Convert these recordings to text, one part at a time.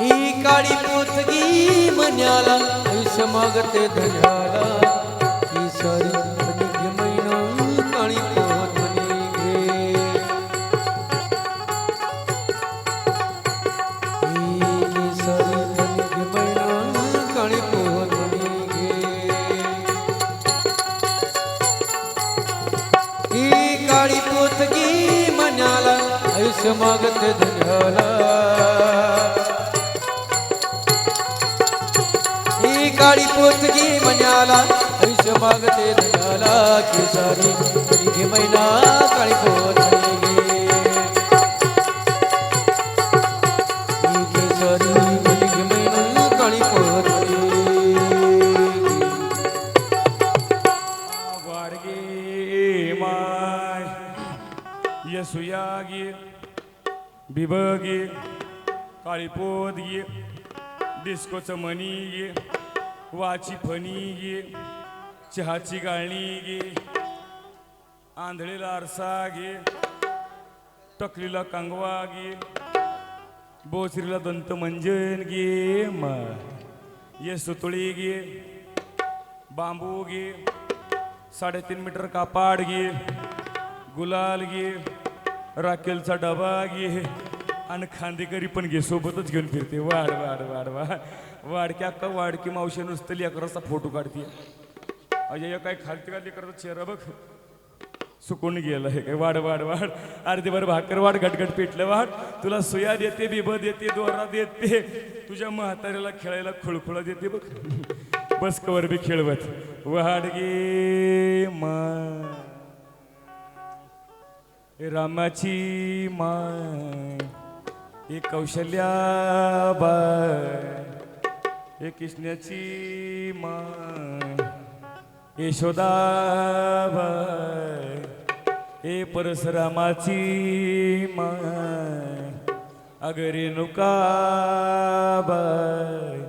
ही काळी पोतगी मन्याला आयुष्य मागते धन्याला ही सारी आयुष्य मागते ही काळी पोतगी मन्याला आयुष्य मागते धन्याला केसारी. घे महिना काळी पोत केसारी घे महिना काळी पोत वाडगे माय यसुयागी बिबग ये काळीपोद गे डिस्कोचं मनी गे वाची फणी ये चहाची गाळणी गे आंधळीला आरसा गे टकलीला कांगवा गे बोचरीला दंत मंजन गे म ये सुतळी गे बांबू गे साडेतीन मीटर कापाड घे गुलाल घे राखेलचा डबा घे. आणि खांदेकरी पण घे. सोबतच घेऊन फिरते. वाढ वाढ वाढ वाढ. वाडक्या अक्का वाडकी मावशी नुसतं लेकराचा फोटो काढते. अजय काय खालती का लेकराचा चेहरा बघ. सुकून गेलं हे काय. वाढ वाढ वाढ. अर्धी भर भाकर वाढ गटगट पेटलं वाढ. तुला सुया देते बिब देते दोरा देते. तुझ्या म्हाताऱ्याला खेळायला खुळखुळा देते बघ. बस कवर बी खेळवत. वाढ गे मा. रामाची माय हे कौशल्या बाय हे कृष्णाची माय यशोदा बाय हे परशुरामाची माय अगरे नुका बाय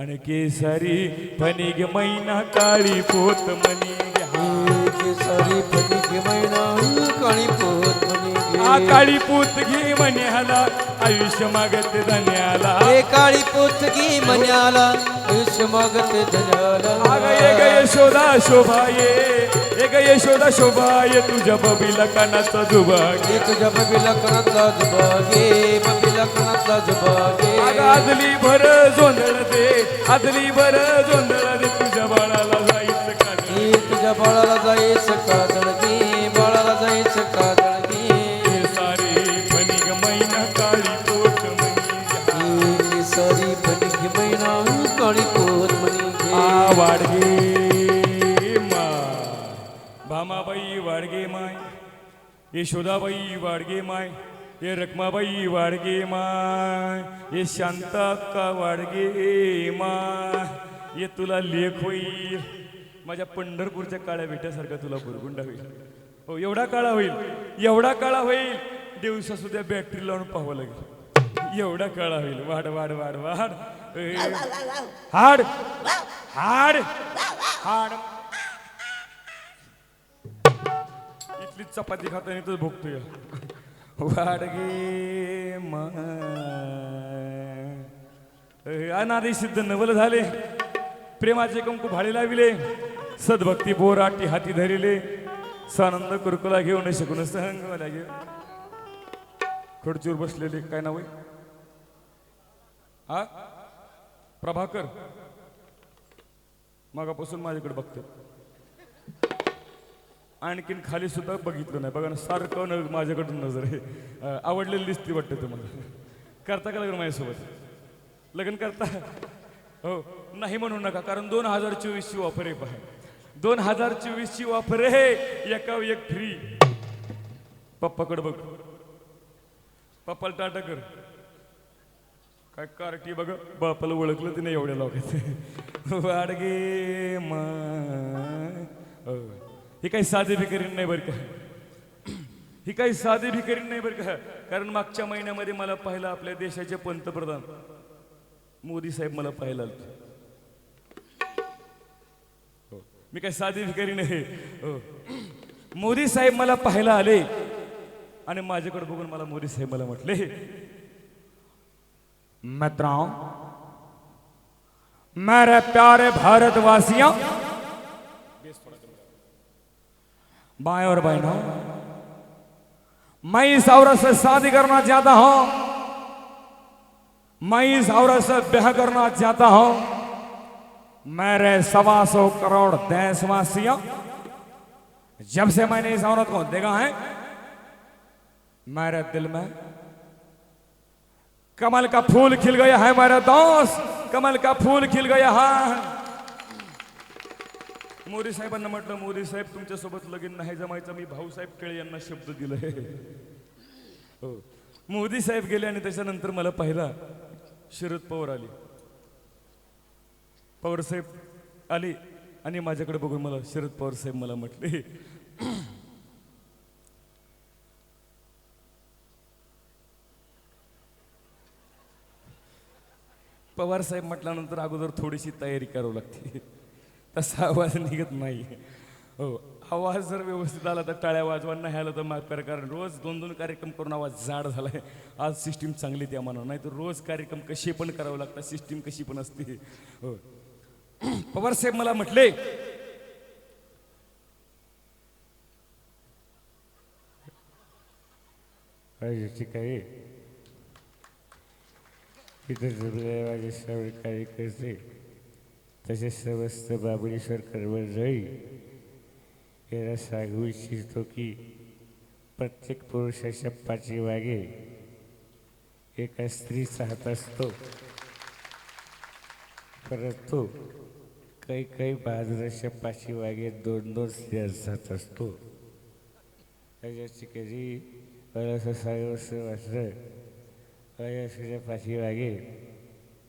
आणि केसरी फणिग मैना काळी पोत मनी केसरी फणिक मैना काळी पोत आ घे पोत घे म्हण्याला आयुष्य मागत धन्याला. हे काळी पोतगी मन्याला आयुष्य मागते धन्याला. अग एक यशोदा शोभा ये एक यशोदा शोभा ये तुझ्या बबीला कानाचा जुबा घे हे तुझ्या बबीला कणातला जुबागे बबीला कणातला अग जुबागे आदली भर जोंधळ दे आदली भर जोंधळ दे तुझ्या बाळाला जायचं का तुझ्या बाळाला जायचं का वाडगे माय यशोदाबाई वाडगे माय हे रखमाबाई वाडगे माय हे शांता अक्का वाडगे माय हे तुला लेख होईल. माझ्या पंढरपूरच्या काळ्या बेट्यासारखा तुला बुरगुंडा होईल हो एवढा काळा होईल एवढा काळा होईल दिवसा सुद्धा बॅटरी लावून पाहावं लागेल. एवढा काळा होईल. वाढ वाढ वाढ वाढ. हाड हाड हाड. इथली चपाती खाताना तर भोगतोय. वाडगे माय सिद्ध नवल झाले. प्रेमाचे कंकू भाडे लाविले. सद्भक्ती बोराटी हाती धरिले. सानंद कुरकुला घेऊन शकून सहंग लागे खडचूर बसलेले काय नाव हा? प्रभाकर. मागापासून माझ्याकडे बघतो. आणखीन खाली सुद्धा बघितलं नाही. बघा ना सारखं न माझ्याकडून नजर आहे. आवडलेली दिसती वाटतं तुम्हाला. करता का लग्न माझ्यासोबत? लग्न करता? हो. नाही म्हणू नका कारण दोन हजार चोवीसची ऑफर आहे पहा. दोन हजार चोवीसची ऑफर आहे. एका एक फ्री पप्पाकडे बघ. पप्पाला टाटा कर. काय कार्टी बघ. बापाला ओळखलं तिने एवढ्या लोकांचं. वाडगे मा हो. ही काही साधी भिकारी नाही बरं का? ही काही साधी भिकारी नाही बरं का? कारण मागच्या महिन्यामध्ये मला पाहिलं आपल्या देशाचे पंतप्रधान. मोदी साहेब मला पाहायला हो. मी काही साधी भिकारी नाही. हो. मोदी साहेब मला पाहायला आले. आणि माझ्याकडे बघून मला मोदी साहेब मला म्हटले मित्रांनो मेरे प्यारे भारतवासियों भाई और बहनों, मैं इस औरत से शादी करना चाहता हूँ। मैं इस औरत से ब्याह करना चाहता हूँ। मेरे सवा सौ करोड़ देशवासियों, जब से मैंने इस औरत को देखा है, मेरे दिल में कमल का फूल खिल गया है, मेरे दोस्त, कमल का फूल खिल गया है। मोदी साहेबांना म्हटलं मोदी साहेब तुमच्यासोबत लगीन नाही जमायचं. मी भाऊसाहेब केळे यांना शब्द दिलाय हो. मोदी साहेब गेले आणि त्याच्यानंतर मला पाहिला शरद पवार आली. पवार साहेब आली आणि माझ्याकडे बघून मला शरद पवार साहेब मला म्हटले पवार साहेब म्हटल्यानंतर अगोदर थोडीशी तयारी करावी लागते. तसा आवाज निघत नाही. हो आवाज जर व्यवस्थित आला तर टाळ्या वाजवा नाही आलं तर माफ करा कारण रोज दोन दोन कार्यक्रम करून आवाज जाड झाला आहे आज सिस्टीम चांगली त्या मनावर नाही तर रोज कार्यक्रम कसे पण करावं लागतात सिस्टीम कशी पण असते. हो. पवार साहेब मला म्हटले ठीक आहे? इथं जमले माझे सर्व कार्यकर्ते तसेच समस्त बाबळेश्वर करवर याला सांगू इच्छितो की प्रत्येक पुरुषाच्या पाठीमागे एका स्त्रीचा हात असतो. परंतु काही काही बहादुराच्या पाठीमागे दोन दोन स्त्रियांचा हात असतो. त्याच्याची कधी मला असं सांगावंसं वाटलं माझ्या पाठीमागे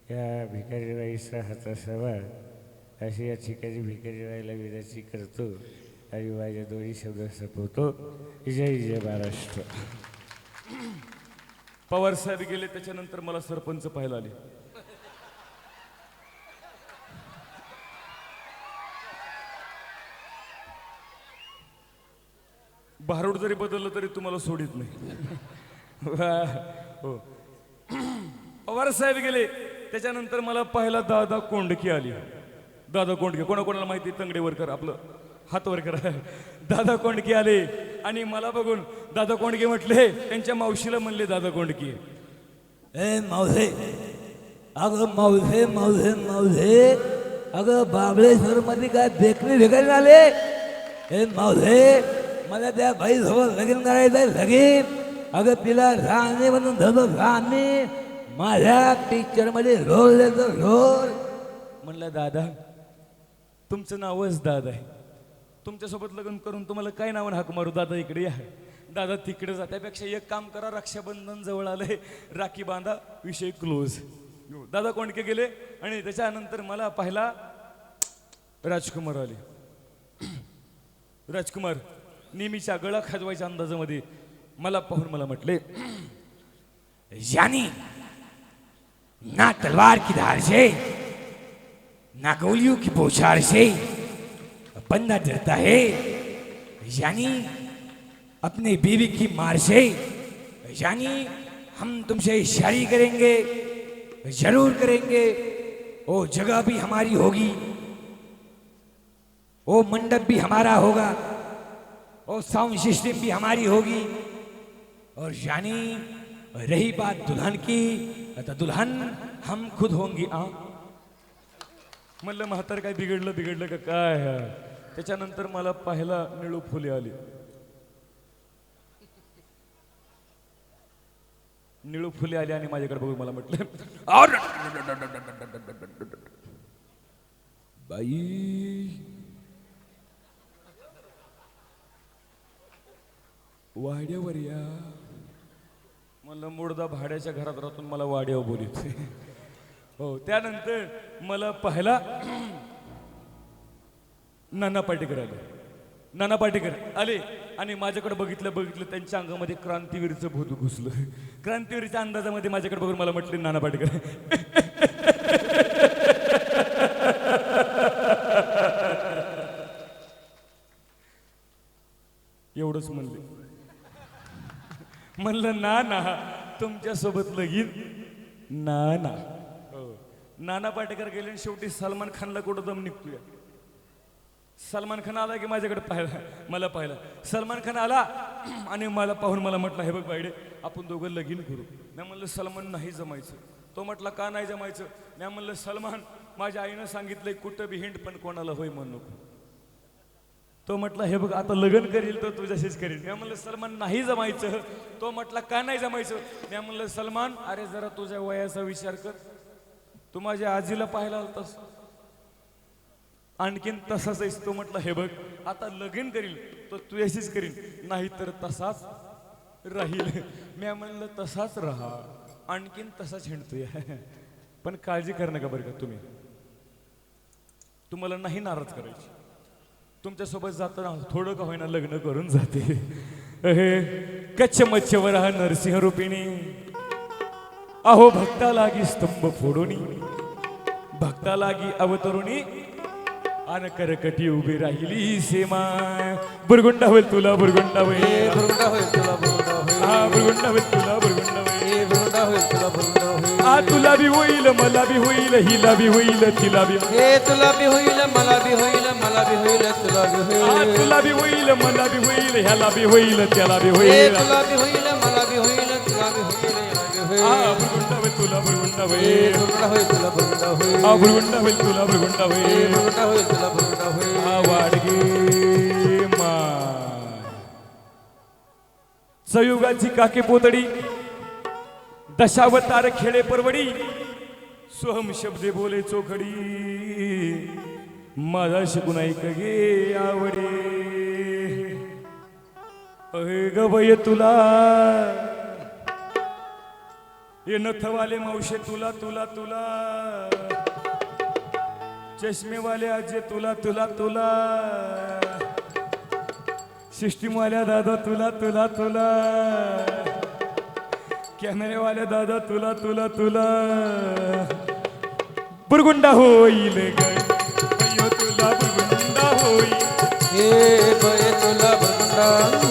या भिकारीबाईचा हात असावा. अशी या ठिकाणी भिकारीबाईला विनंती करतो. आणि माझ्या दोन्ही शब्द संपवतो. जय जय महाराष्ट्र. पवार साहेब गेले त्याच्यानंतर मला सरपंच पाहायला आले. भारूड जरी बदललं तरी तुम्हाला सोडित नाही. वा, हो. पवार साहेब गेले त्याच्यानंतर मला पहिला दादा कोंडकी आली. दादा कोंडके कोणाकोणाला माहिती तंगडे वरकर आपलं हातवर करा. दादा कोंडके आले आणि मला बघून दादा कोंडके म्हटले त्यांच्या मावशीला म्हणले दादा कोंडके. ए मावसे अगं मावसे मावसे मावसे अगं बाबळेश्वर मध्ये काय बेकरी ठिकाणी आले? ए मावसे मला त्या बाईसोबत लगीन करायचं आहे लगीन. अगं तिला राहणे म्हणून धरलो राहणे माझ्या पिक्चरमध्ये रोल देतो रोल म्हणलं दादा तुमचं नावच दादा आहे. तुमच्यासोबत लग्न करून तुम्हाला काय नावानं हाक मारू? दादा इकडे या. दादा तिकडे जा. त्यापेक्षा एक काम करा रक्षाबंधन जवळ आलंय. राखी बांधा विषय क्लोज दादा कोंडके गेले आणि त्याच्यानंतर मला पाहिला राजकुमार आले. राजकुमार नेहमीच्या गळा खाजवायच्या अंदाजामध्ये मला पाहून मला म्हटले यानी ना तलवार की धार से ना गोलियों की बौछार से बंदा डरता है। यानी अपने बीवी की मार से, यानी हम तुमसे शादी करेंगे, ज़रूर करेंगे, वो जगह भी हमारी होगी, वो मंडप भी हमारा होगा, वो साउंड सिस्टम भी हमारी होगी। और यानी रही बात दुल्हन की तो दुल्हन हम खुद होंगी आ म्हणलं म्हातार काय बिघडलं बिघडलं का काय त्याच्यानंतर मला पाहायला निळू फुले आली निळू फुले आली आणि माझ्याकडे बघून मला म्हटलं बाई वाड्यावर या मला मुडदा भाड्याच्या घरात राहून मला वाड्यावर बोलित हो त्यानंतर मला पाहायला नाना पाटेकर आले. नाना पाटेकर आले आणि माझ्याकडे बघितलं बघितलं त्यांच्या अंगामध्ये क्रांतीवीरचं भूत घुसलं. क्रांतीवीरच्या अंदाजामध्ये माझ्याकडे बघून मला म्हटले नाना पाटेकर. एवढंच म्हणले. म्हणलं ना ना तुमच्यासोबत लगीन ना ना नाना पाटेकर गेले आणि शेवटी सलमान खानला कुठं दम निघतोय. सलमान खान आला की माझ्याकडे पाहिला मला पाहिला सलमान खान आला आणि मला पाहून मला म्हटलं हे बघ बायडे आपण दोघं लगीन करू. मी म्हणलं सलमान नाही जमायचं. तो म्हटला का नाही जमायचं? मी म्हणलं सलमान माझ्या आईनं सांगितलंय कुठं बी हिंड पण कोणाला होय म्हणू नको. तो म्हटला हे बघ आता लग्न करील तर तुझ्याशीच करील मी म्हणलं सलमान नाही जमायचं. तो म्हटला का नाही जमायचं? मी म्हणलं सलमान अरे जरा तुझ्या वयाचा विचार कर. तू माझ्या आजीला पाहायला आलतास. आणखीन तसाच आहेस तो म्हटलं हे बघ आता लगीन करील तो तुझ्याशीच करील नाही तर तसाच राहील. मी म्हणलं तसाच राहा आणखीन तसाच हिंडतोय. पण काळजी कर नका बरं का तुम्ही? तुम्हाला नाही नाराज करायची. तुमच्यासोबत जाताना थोडं का होईना लग्न करून जाते. अहे कच्छ मच्छवर हा नरसिंह रूपिणी. अहो भक्ता लागी स्तंभ फोडोनी भक्ता लागी अवतरुणी आन करकटी उभी राहिली सेमा बुरगुंडा होईल तुला बुरगुंडा होईल होईल तुला होईल हा बुरगुंडा होईल तुला बुरगुंडा होईल होईल तुला होईल आ तुला बी होईल मला बी होईल हिला बी होईल तिला बी. ए तुला बी होईल मला बी होईल मला बी होईल तुला बी आ होईल तुला बी होईल मला बी होईल ह्याला बी होईल त्याला बी होईल तुला बी होईल मला बी होईल तुला बुरगुंडा होईल तुला बुरुंडा होईल आ बुरगुंडा होईल तुला बुरगुंडा होईल होईल तुला बुरुंडा होय आ वाडगे माय सयुगाची काके पोतडी. दशावतार खेळे परवडी. सोहम शब्दे बोले चोखडी. माझा शिकून ऐक गे आवडे. अहे गबय तुला. ये नथवाले मावशे तुला तुला तुला. चष्मेवाले आजे तुला तुला तुला. सिस्टीमवाल्या दादा तुला तुला तुला. कॅमेरेवाल्या दादा तुला तुला तुला. बुरगुंडा होईल तुला बुरगुंडा होईल. ए तुला बुरगुंडा.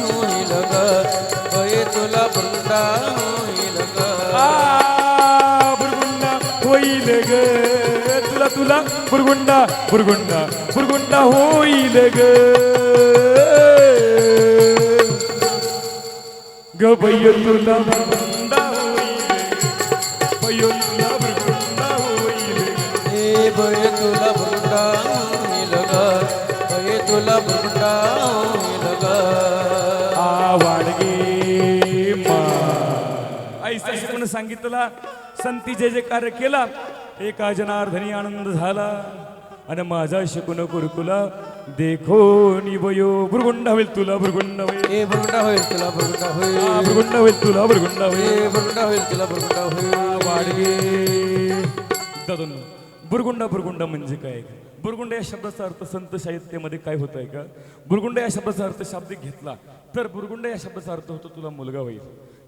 बुरगुंडा बुरगुंडा बुरगुंडा होईल ग. ग बय्य तुला बुरगुंडा होईल तुला बुरगुंडा होईल ए बये तुला बुरुंडा होईल ग. बये तुला बुरुंडा होईल ग. आ वाडगे मा. सांगितला संती जे जे कार्य केला एका जनार्दनी आनंद झाला आणि माझा शिकून कुरकुला देखो निवयो बुरगुंडा होईल तुला बुरगुंडा होईल. ए बुरुंडा होईल तुला आ, होईल. बुरगुंडा होईल तुला बुरगुंडा होईल. बुरुंडा होईल तुला बुरुंडा होईल. वाडगे. दादून बुरगुंडा बुरगुंडा म्हणजे काय? बुरगुंडा या शब्दाचा अर्थ संत साहित्यामध्ये काय होत आहे का? बुरगुंडा या शब्दाचा अर्थ शाब्दिक घेतला तर बुरगुंडा या शब्दाचा अर्थ होतो तुला मुलगा होईल.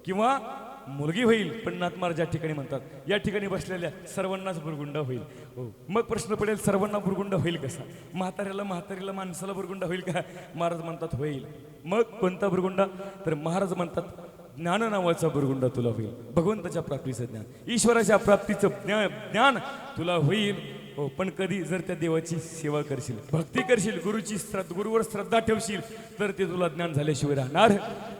किंवा मुलगी होईल पण नातमार ज्या ठिकाणी म्हणतात या ठिकाणी बसलेल्या सर्वांनाच बुरगुंडा होईल. हो मग प्रश्न पडेल सर्वांना बुरगुंडा होईल कसा? म्हाताऱ्याला म्हातारीला माणसाला बुरगुंडा होईल का? महाराज म्हणतात होईल. मग कोणता बुरगुंडा? तर महाराज म्हणतात ज्ञान नावाचा बुरगुंडा तुला होईल. भगवंताच्या प्राप्तीचं ज्ञान ईश्वराच्या प्राप्तीचं ज्ञान ज्ञान तुला होईल. हो पण कधी जर त्या देवाची सेवा करशील भक्ती करशील गुरुची श्रद्धा गुरुवर श्रद्धा ठेवशील तर ते तुला ज्ञान झाल्याशिवाय राहणार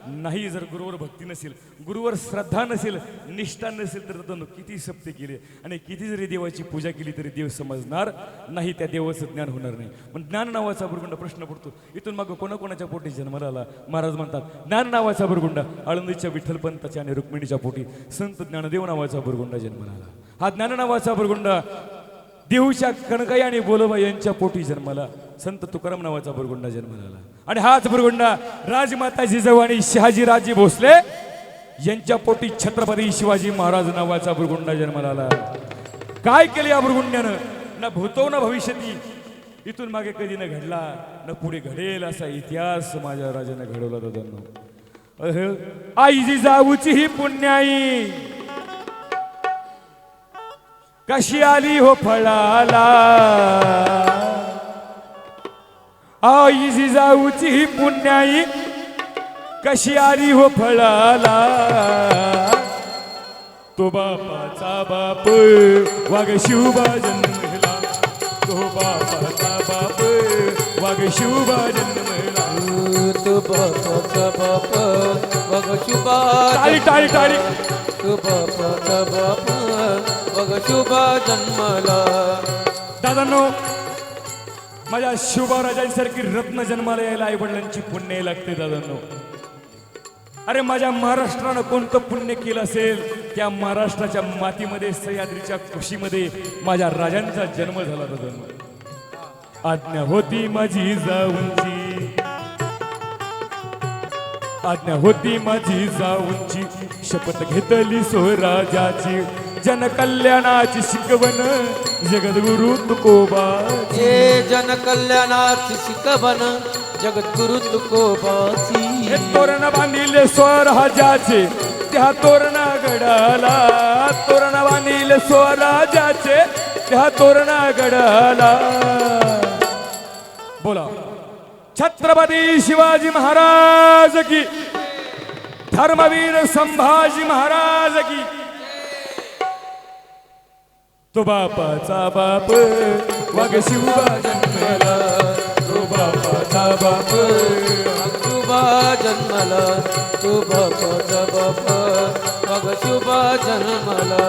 नाही. जर गुरुवर भक्ती नसेल गुरुवर श्रद्धा नसेल निष्ठा नसेल तर तो किती सप्ते केले आणि किती जरी देवाची पूजा केली तरी देव समजणार नाही त्या देवाचं ज्ञान होणार नाही. पण ज्ञान नावाचा बुरगुंडा प्रश्न पडतो. इथून मग कोणाकोणाच्या पोटी जन्माला आला? महाराज म्हणतात ज्ञान नावाचा बुरगुंडा आळंदीच्या विठ्ठलपंताच्या आणि रुक्मिणीच्या पोटी संत ज्ञानदेव नावाचा बुरगुंडा जन्माला आला. हा ज्ञान नावाचा बुरगुंडा देहूच्या कणकाई आणि बोलोबा यांच्या पोटी जन्माला. संत तुकाराम नावाचा बुरगुंडा जन्माला. आला आणि हाच बुरगुंडा राजमाता जिजाऊ आणि शहाजी राजे भोसले यांच्या पोटी छत्रपती शिवाजी महाराज नावाचा बुरगुंडा जन्माला आला. काय केले या बुरगुंड्यानं? ना भूतो ना भविष्यती. इथून मागे कधी न घडला न पुढे घडेल असा इतिहास माझ्या राजाने घडवला दादांनो. अह, आई जिजाऊची ही पुण्याई. कशी आली हो फळाला? आई जिजाऊची ही पुण्याई कशी आली हो फळाला? तो बापाचा बाप वाघ शिवबा जन्मला तो बापाचा बाप वाघ शिवबा जन्मला तू बापाचा बाप. बघ शुभा टाळी टाळी टाळी. तू बापाचा बाप. बघ शुभा जन्मला. दादांनो माझ्या शिवबाराजांसारखी रत्न जन्माला यायला आई वडिलांची पुण्य लागते दादांनो. अरे माझ्या महाराष्ट्रानं कोणतं पुण्य केलं असेल त्या महाराष्ट्राच्या मातीमध्ये सह्याद्रीच्या कुशीमध्ये माझ्या राजांचा जन्म झाला दादांनो. आज्ञा होती माझी जाऊंची. आज्ञा होती माझी जाऊंची शपथ घेतली स्वराजाची जनकल्याणाची शिकवण जगद्गुरु तुकोबा हे जन कल्याणाची शिकवण जगद्गुरु तुकोबासी हे तोरण बांधिले स्वराजाचे त्या तोरणा गडाला तोरण बांधिले स्वराजाचे त्या तोरणा गडाला बोला. छत्रपती शिवाजी महाराज की। धर्मवीर संभाजी महाराज की। तो बापाचा बाप वाघ शिवबा जन्मला। तो बापाचा बाप शुभा जन्मला। तो बापाचा बाप बघ शुभा जन्मला।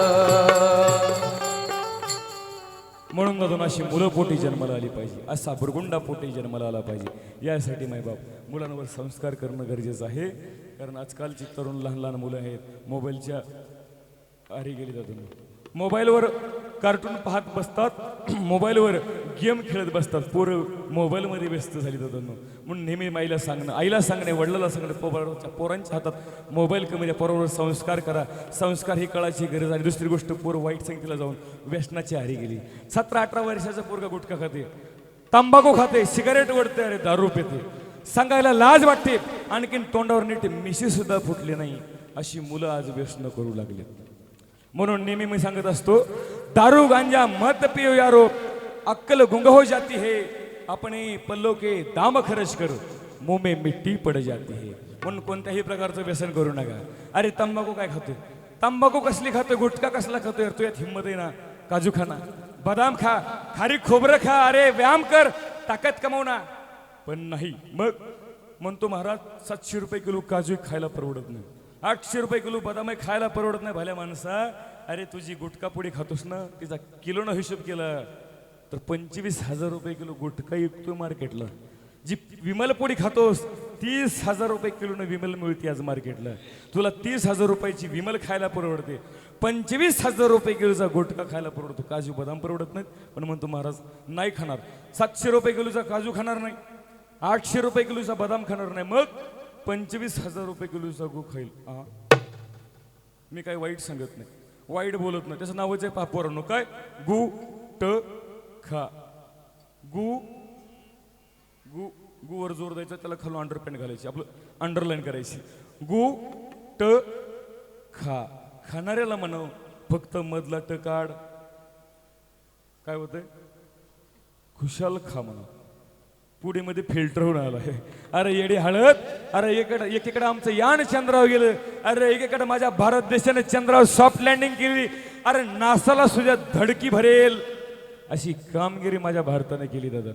म्हणून दादून अशी मुलं पोटी जन्माला आली पाहिजे असा बुरगुंडा पोटी जन्माला आला पाहिजे. यासाठी मायबाप मुलांवर संस्कार करणं गरजेचं आहे. कारण आजकालची तरुण लहान लहान मुलं आहेत मोबाईलच्या आरी गेली दादून मोबाईलवर कार्टून पाहत बसतात मोबाईलवर गेम खेळत बसतात. पोरं मोबाईलमध्ये व्यस्त झाली दादांनो म्हणून नेहमी माईला सांगणं आईला सांगणे वडिलाला सांगणं पोराच्या पोरांच्या हातात मोबाईल कमी द्या पोरावर संस्कार करा. संस्कार ही कळाची गरज आणि दुसरी गोष्ट पोरं वाईट संगतीला जाऊन व्यसनाची हारी गेली. सतरा अठरा वर्षाचा पोरगा गुटखा खाते. तंबाखू खाते सिगारेट ओढते अरे दारू पिते. सांगायला लाज वाटते आणखीन तोंडावर नीट मिशी सुद्धा फुटली नाही. अशी मुलं आज व्यसन करू लागली म्हणून नेहमी मी सांगत असतो दारू गांजा मत पियो यारो अक्कल गुंग हो जाती है। अपने पल्लो के दाम खर्च करू मुंह में मिट्टी पड जाती है। म्हणून कोणत्याही प्रकारचं व्यसन करू नका। अरे तंबाखू काय खातोय तंबाखू कसली खातोय गुटखा कसला खातोय तू यात हिंमत आहे ना? काजू खाना बदाम खा. खारी खोबरं खा. अरे व्यायाम कर. ताकद कमव ना. पण नाही. मग? म्हणतो महाराज सातशे रुपये किलो काजू खायला परवडत नाही. आठशे रुपये किलो बदाम खायला परवडत नाही भल्या माणसा. अरे तुझी गुटखा पुडी खातोस ना तिचा किलोनं हिशोब केला तर पंचवीस हजार रुपये किलो गुटखा विकतोय मार्केटला. जी विमल पोळी खातोस तीस हजार रुपये किलोनं विमल मिळते आज मार्केटला. तुला तीस हजार रुपयाची विमल खायला परवडते. पंचवीस हजार रुपये किलोचा गुटखा खायला परवडतो. काजू बदाम परवडत नाहीत पण म्हणतो महाराज नाही खाणार. सातशे रुपये किलोचा काजू खाणार नाही. आठशे रुपये किलोचा बदाम खाणार नाही. मग पंचवीस हजार रुपये किलोचा गु खाईल. मी काय वाईट सांगत नाही. वाईट बोलत नाही. त्याचं नावच आहे पापोरांनो काय? गु ट खा. गु गु गुवर जोर द्यायचा त्याला खालून अंडरपॅन्ट घालायची. आपलं अंडरलाईन करायची. गु ट खा. खाणाऱ्याला म्हणाव फक्त मधला ट काढ. काय होतंय? खुशाल खा म्हणा पुढेमध्ये फिल्टर होऊन आला आहे. अरे येडी हळद. अरे एकडं एकीकडे आमचं यान चंद्रावर गेलं. अरे एकीकडे माझ्या भारत देशाने चंद्रावर सॉफ्ट लँडिंग केली. अरे नासाला सुद्धा धडकी भरेल. अशी कामगिरी माझ्या भारताने केली दादा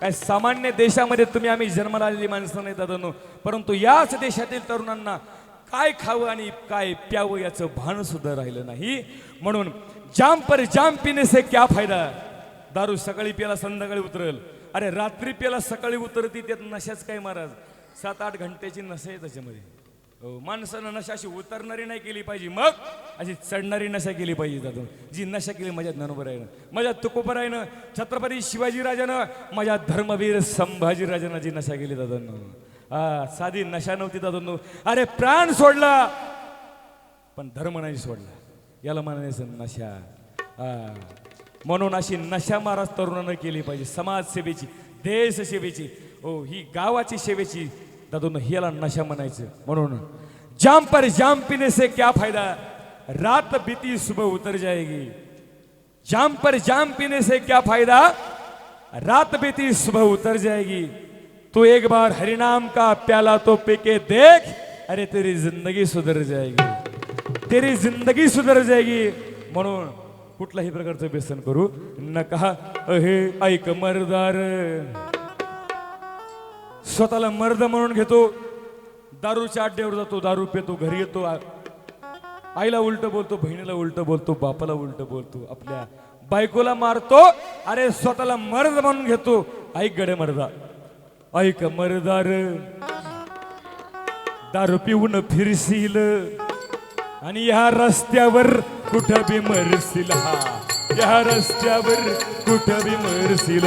काय सामान्य देशामध्ये तुम्ही आम्ही जन्माला आलेली माणसं नाही दादा परंतु याच देशातील तरुणांना काय खावं आणि काय प्यावं याचं भान सुद्धा राहिलं नाही. म्हणून जाम पर जाम पिणे से क्या फायदा? दारू सकाळी प्याला संध्याकाळी उतरल. अरे रात्री प्याला सकाळी उतरती त्यात नशाच काय महाराज? सात आठ घंट्याची नशा आहे त्याच्यामध्ये. हो माणसानं नशा अशी उतरणारी नाही केली पाहिजे. मग अशी चढणारी नशा केली पाहिजे दादू जी नशा केली माझ्या ज्ञानोबर आहे माझ्या तुकोबरायनं छत्रपती शिवाजी राजानं माझ्या धर्मवीर संभाजी राजानं जी नशा केली दादांनो हा साधी नशा नव्हती दादांनो अरे प्राण सोडला पण धर्म नाही सोडला. याला म्हणायचं नशा. हा. म्हणून अशी नशा महाराज तरुणानं केली पाहिजे. समाजसेवेची देशसेवेची हो ही गावाची सेवेची. दादून याला नशा म्हणायचं. म्हणून जाम पर जाम पिने से क्या फायदा? रात बीती सुबह उतर जाएगी. जाम पर जाम पीने से क्या फायदा? रात बीती सुबह उतर जाएगी. तू एक बार हरिनाम का प्याला तो पीके देख अरे तेरी जिंदगी सुधर जाएगी. तेरी जिंदगी सुधर जाएगी. म्हणून कुठल्याही प्रकारचं व्यसन करू नका. अहे ऐक मर्दार. स्वतःला मर्द म्हणून घेतो. दारूच्या अड्ड्यावर जातो दारू पितो घरी येतो. आईला उलट बोलतो बहिणीला उलट बोलतो बापाला उलट बोलतो आपल्या बायकोला मारतो. अरे स्वतःला मर्द म्हणून घेतो. ऐक गडे मर्दा. ऐक मर्दार. दारू पिऊन फिरशील. आणि या रस्त्यावर कुठं बी मरशील हा. या रस्त्यावर कुठं बी मरशील.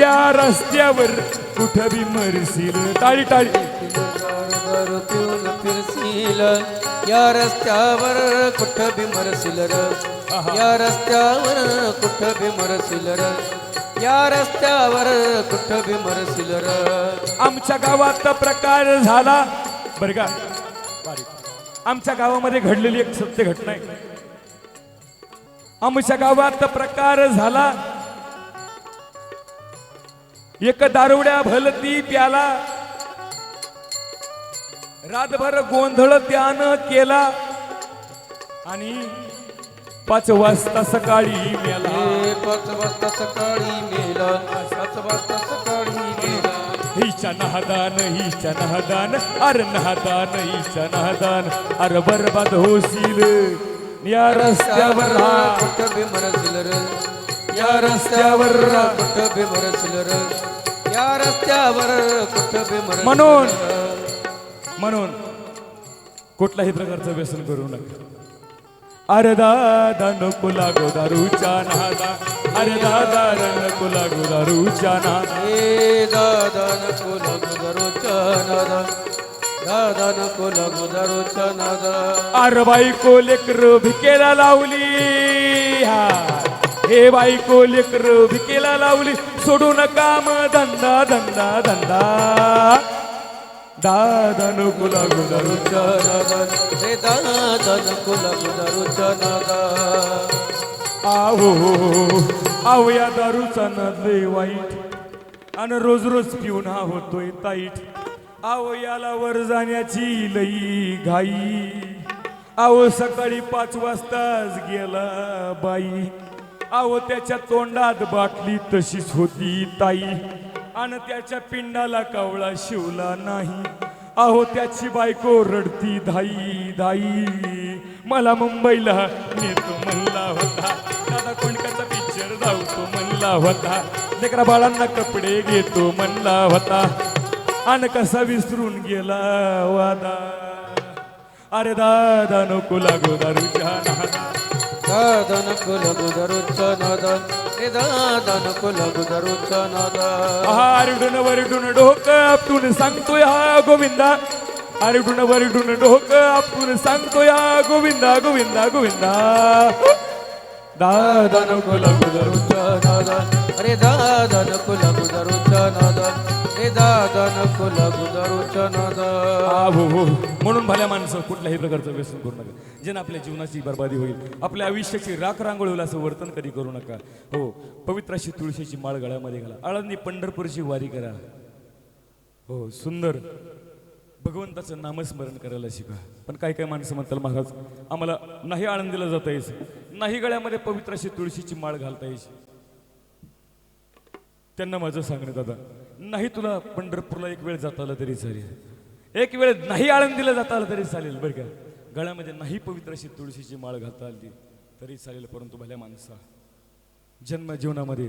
या रस्त्यावर कुठं बी मरशील. टाळी टाळी. फिरशील या रस्त्यावर कुठं बी मरशील र. या रस्त्यावर कुठं बी मरशील र. या रस्त्यावर कुठं बी मरशील र. आमच्या गावात प्रकार झाला. बरं का. आमच्या गावामध्ये घडलेली एक सत्य घटना आहे. आमच्या गावात प्रकार झाला. एक दारुड्या भलती प्याला. रातभर गोंधळ त्यानं केला. आणि पाच वाजता सकाळी मेला. पाच वाजता सकाळी मेला. पाच वाजता हिच्या नहादान हिच्या अरे अर नहादान हिच्या अरे बरबाद होशील. या रस्त्यावर हा. कुठं मरशील र या रस्त्यावर कुठं मरशील र या रस्त्यावर कुठं म्हणून म्हणून कुठल्याही प्रकारचं व्यसन करू नका. अरे दादा नको लागो दारूच्या नादा अरे दादा नको लागो दारूच्या नादा हे दादा नको लागू दरोच्या नादा दादा नको लागू दरोच्या नादा अरे बायको लेकर भिकेला लावली हा हे बायको लेकर भिकेला लावली सोडू नका म धंदा धंदा धंदा दादा नको लागू दारू दरोच्या नादा रे दादा नको लागू दरोच्या नादा आहो आहो या दारूचा नाद लय वाईट. आणि रोज रोज पिऊन हा होतोय ताईट. आहो याला वर जाण्याची लई घाई. आहो सकाळी पाच वाजताच गेला बाई. आहो त्याच्या तोंडात बाटली तशीच होती ताई. आणि त्याच्या पिंडाला कावळा शिवला नाही. अहो त्याची बायको रडती धाई धाई. मला मुंबईला नेतो म्हणला होता. दादा कोणकाचा पिक्चर धावतो म्हणला होता. लेकरा बाळांना कपडे घेतो म्हणला होता. आणि कसा विसरून गेला वादा. अरे दादा नको लागो दारूच्या नादा दादा नको लागू दरोच्या नादा रे दादा नको लागू दरोच्या नादा आरडून वरडून डोकं आपटून सांगतोय हा गोविंदा आरडून वरडून डोकं आपटून सांगतोय हा गोविंदा गोविंदा गोविंदा दादा नको लागू दारू दरोच्या नादा अरे दादा नको लागू दरोच्या नादा रे दादा नको लागू दरोच्या नादा म्हणून भल्या माणसं कुठल्याही प्रकारचं व्यसन करू नका. ज्यानं आपल्या जीवनाची बर्बादी होईल. आपल्या आयुष्याची राख रांगोळ होईल असं वर्तन कधी करू नका. हो पवित्र अशी तुळशीची माळ गळ्यामध्ये घाला. आळंदी पंढरपूरची वारी करा. हो सुंदर. भगवंताचं नामस्मरण करायला शिका. पण काही काही माणसं म्हणतात महाराज आम्हाला नाही आळंदीला जाता यायचं नाही गळ्यामध्ये पवित्र अशी तुळशीची माळ घालता यायची त्यांना माझं सांगणं दादा. नाही तुला पंढरपूरला एक वेळ जाता आलं तरी चालेल. एक वेळ नाही आळंदीला जाता आलं तरी चालेल बरं का. गळ्यामध्ये नाही पवित्र अशी तुळशीची माळ घालता आली तरी चालेल परंतु भल्या माणसा जन्म जीवनामध्ये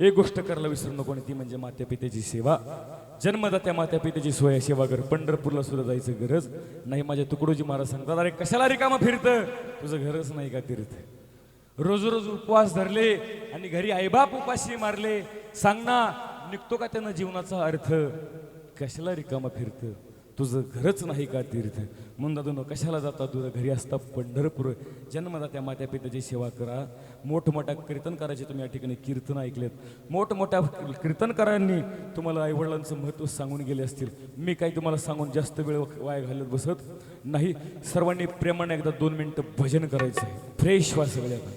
एक गोष्ट करायला विसरू नको आणि ती म्हणजे मात्या पित्याची सेवा. जन्मदात्या मात्या पित्याची सोया सेवा कर पंढरपूरला सुद्धा जायचं गरज नाही. माझ्या तुकडोजी महाराज सांगतात अरे कशाला रिकामा फिरतं? तुझं घरच नाही का तीर्थ? रोज रोज उपवास धरले आणि घरी आईबाप उपाशी मारले. सांग ना निघतो का त्यानं जीवनाचा अर्थ? कशाला रिकामा फिरतं? तुझं घरच नाही का तीर्थ? म्हणून कशाला जाता तुझं घरी असता पंढरपूर. जन्मदात्या मात्या पित्याची सेवा करा. मोठमोठ्या कीर्तनकाराचे तुम्ही या ठिकाणी कीर्तन ऐकलेत. मोठमोठ्या कीर्तनकारांनी तुम्हाला आईवडिलांचं महत्त्व सांगून गेले असतील. मी काही तुम्हाला सांगून जास्त वेळ वाया घालत बसत नाही. सर्वांनी प्रेमाने एकदा दोन मिनटं भजन करायचं आहे फ्रेश व्हा सगळे आता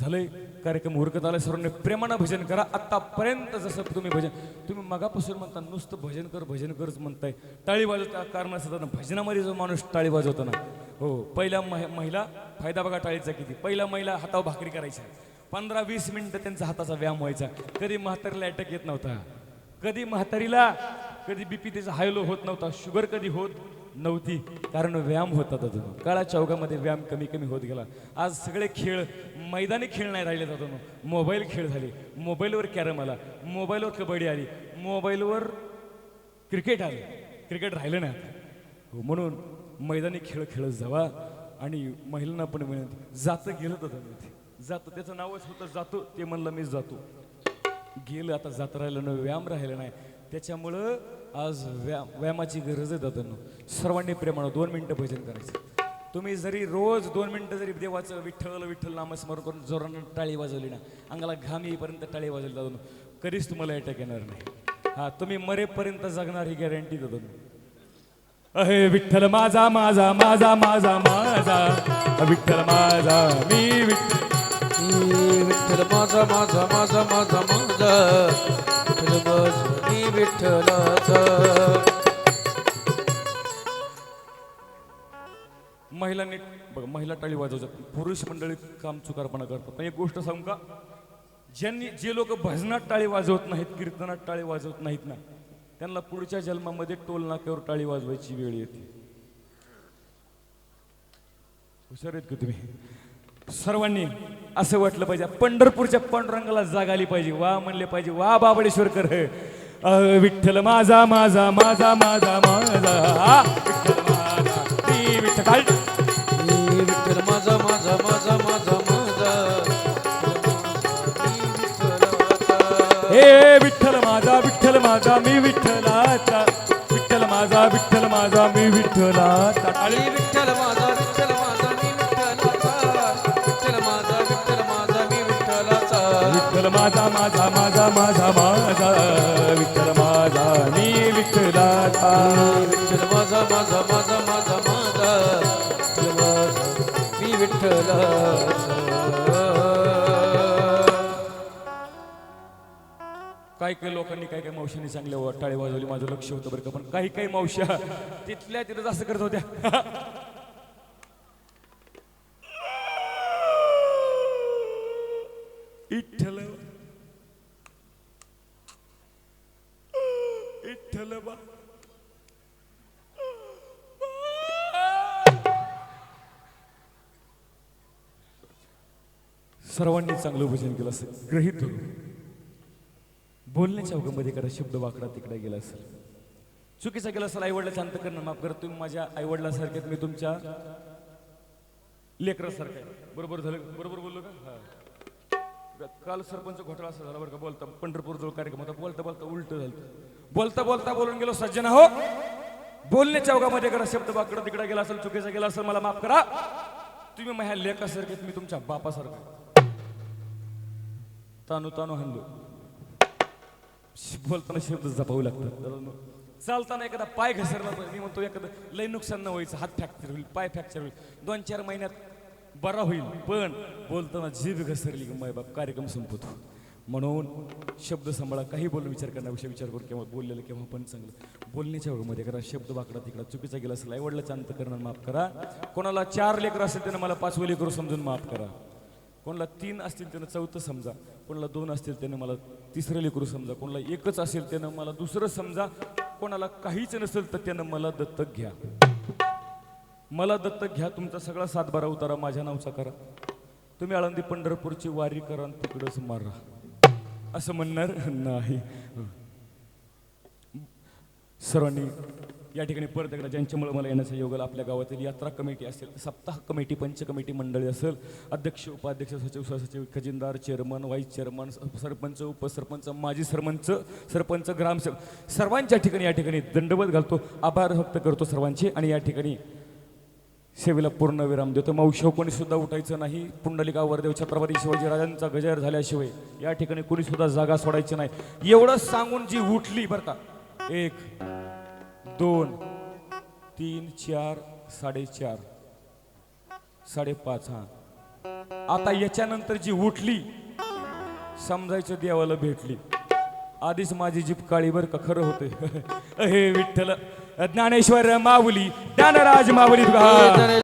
झालंय? कार्यक्रम उरकत आला सर्वांनी प्रेमानं भजन करा. आतापर्यंत जसं तुम्ही भजन तुम्ही मगापासून म्हणता नुसतं भजन कर भजन करच म्हणताय. टाळी वाजवता कारण असं ना भजनामध्ये जो माणूस टाळी वाजवतो ना हो पहिल्या महि- महिला फायदा बघा टाळीचा किती. पहिल्या महिला हातावर भाकरी करायच्या. पंधरा वीस मिनिटं त्यांचा हाताचा व्यायाम व्हायचा. कधी म्हातारीला अटॅक येत नव्हता. कधी म्हातारीला कधी बीपी त्याचा हायलो होत नव्हता. शुगर कधी होत? नव्हती. कारण व्यायाम होता अजून काळा चौकामध्ये व्यायाम कमी कमी होत गेला. आज सगळे खेळ मैदानी खेळ नाही राहिले जातो मोबाईल खेळ झाले. मोबाईलवर कॅरम आला. मोबाईलवर कबड्डी आली. मोबाईलवर क्रिकेट आले. क्रिकेट राहिलं नाही आता. हो म्हणून मैदानी खेळ खेळत जावा. आणि महिलांना पण विनंती. जातं गेलं तर जमलं जातं. त्याचं नावच होतं जातो. ते म्हणलं मी जातो. गेलं आता जात राहिलं नाही. व्यायाम राहिलं नाही. त्याच्यामुळं आज व्यायाम व्यायामाची गरज आहे दादांनो. सर्वांनी प्रेमानं दोन मिनटं भजन करायचं. तुम्ही जरी रोज दोन मिनटं जरी देवाचं विठ्ठल विठ्ठल नामस्मरण करून जोरानं टाळी वाजवली ना अंगाला घाम येईपर्यंत टाळी वाजवली दादांनो. कधीच तुम्हाला अटॅक येणार नाही. हा तुम्ही मरेपर्यंत जगणार ही गॅरंटी दादांनो. अहे विठ्ठल माझा माझा माझा माझा माझा. विठ्ठल माझा मी विठ्ठल. विठ्ठल माझा माझा माझा माझा माझा. विठ्ठल माझा विठ्ठलाचा. महिलांनी बघा महिला टाळी वाजवतात. पुरुष मंडळी काम चुकारपणा करतात. एक गोष्ट सांगू का? ज्यांनी जे लोक भजनात टाळी वाजवत नाहीत कीर्तनात टाळी वाजवत नाहीत ना त्यांना पुढच्या जन्मामध्ये टोल नाक्यावर टाळी वाजवायची वेळ येते. हुशार आहेत का तुम्ही? सर्वांनी असं वाटलं पाहिजे. पंढरपूरच्या पांडुरंगाला जाग आली पाहिजे. वा म्हणले पाहिजे. वा बाबळेश्वरकर. विठ्ठल माझा माझा माझा माझा माझा विठ्ठल माझा मी विठ्ठल विठ्ठल माझा माझा माझा माझा माझा हे विठ्ठल माझा विठ्ठल माझा मी विठ्ठलाचा विठ्ठल माझा विठ्ठल माझा मी विठ्ठलाचा विठ्ठल माझा विठ्ठल माझा मी विठ्ठलाचा विठ्ठल माझा विठ्ठल माझा मी विठ्ठलाचा विठ्ठल माझा माझा माझा माझा माझा माझा माझा माझा माझा मी काही काही लोकांनी काही काही मावशांनी चांगल्या टाळी वाजवली माझं लक्ष होतं बरं का. पण काही काही मावश्या तिथल्या तिथं असं करत होत्या. इठ्ठल इठ्ठल बा सर्वांनी चांगलं भजन केलं असं ग्रहित धरून बोलण्याच्या अवघामध्ये करा शब्द वाकडा तिकडे गेला असेल चुकीचा गेला असेल आईवडला शांत करणं माफ करा. तुम्ही माझ्या आईवडिलासारखे आहेत, मी तुमच्या लेकरासारखं आहे. बरोबर झालं? बरोबर बोललो का? हा. काल सरपंच घोटाळा असा झाला बरं का बोलता पंढरपूर जवळ कार्यक्रम होता. बोलता बोलता उलट झालं. बोलता बोलता बोलून गेलो सज्जन हो बोलण्याच्या अवघामध्ये करा शब्द वाकडा तिकडे गेला असेल चुकीचा गेला असेल मला माफ करा. तुम्ही माझ्या लेखासारखे आहेत, मी तुमच्या बापासारखं. तानू तानू हल्लो बोलताना शब्द जपावू लागतात. चालताना एखादा पाय घसरला तर मी म्हणतो एखादं लय नुकसान न व्हायचं हात फ्रॅक्चर होईल पाय फ्रॅक्चर होईल. दोन चार महिन्यात बरा होईल पण बोलताना जीभ घसरली की मायबाप कार्यक्रम संपतो. म्हणून शब्द सांभाळा काही बोलून विचार करण्याविषयी विचार करून केव्हा बोललेलं केव्हा पण चांगलं. बोलण्याच्या वेळेमध्ये करा शब्द वाकडा तिकडा चुकीचा गेला असेल आईवडला शांत करणं माफ करा. कोणाला चार लेकर असेल त्यानं मला पाचवं लेकरू समजून माफ करा. कोणाला तीन असतील त्यानं चौथं समजा. कोणाला दोन असतील त्यानं मला तिसरं लेकरू समजा कोणाला एकच असेल त्यानं मला दुसरं समजा कोणाला काहीच नसेल तर त्यानं मला दत्तक घ्या. मला दत्तक घ्या तुमचा सगळा सातबारा उतारा माझ्या नावचा करा. तुम्ही आळंदी पंढरपूरची वारी करा आणि तिकडंच मारा. असं म्हणणार नाही. सर्वांनी या ठिकाणी परत एकदा ज्यांच्यामुळे मला येण्याचा योग आला, आपल्या गावातील यात्रा कमिटी असेल सप्ताह कमिटी पंच कमिटी मंडळी असेल अध्यक्ष उपाध्यक्ष सचिव सहसचिव खजिनदार chairman vice chairman sarpanch upsarpanch माजी सरपंच सरपंच ग्रामसेवक सर्वांच्या ठिकाणी या ठिकाणी दंडवत घालतो आभार व्यक्त करतो सर्वांचे आणि या ठिकाणी सेवेला पूर्ण विराम देतो. मावशी हो, कोणी सुद्धा उठायचं नाही पुंडलिका वरदेव छत्रपती शिवाजी राजांचा गजर झाल्याशिवाय या ठिकाणी कोणी सुद्धा जागा सोडायची नाही. एवढं सांगून जी उठली बरं का एक दोन तीन चार साडेचार साडेपाच हा. आता याच्यानंतर जी उठली समजायचं देवाला भेटली. आधीच माझी जीप काळी बर का खरं होते हे विठ्ठल ज्ञानेश्वर माऊली ज्ञानराज माऊली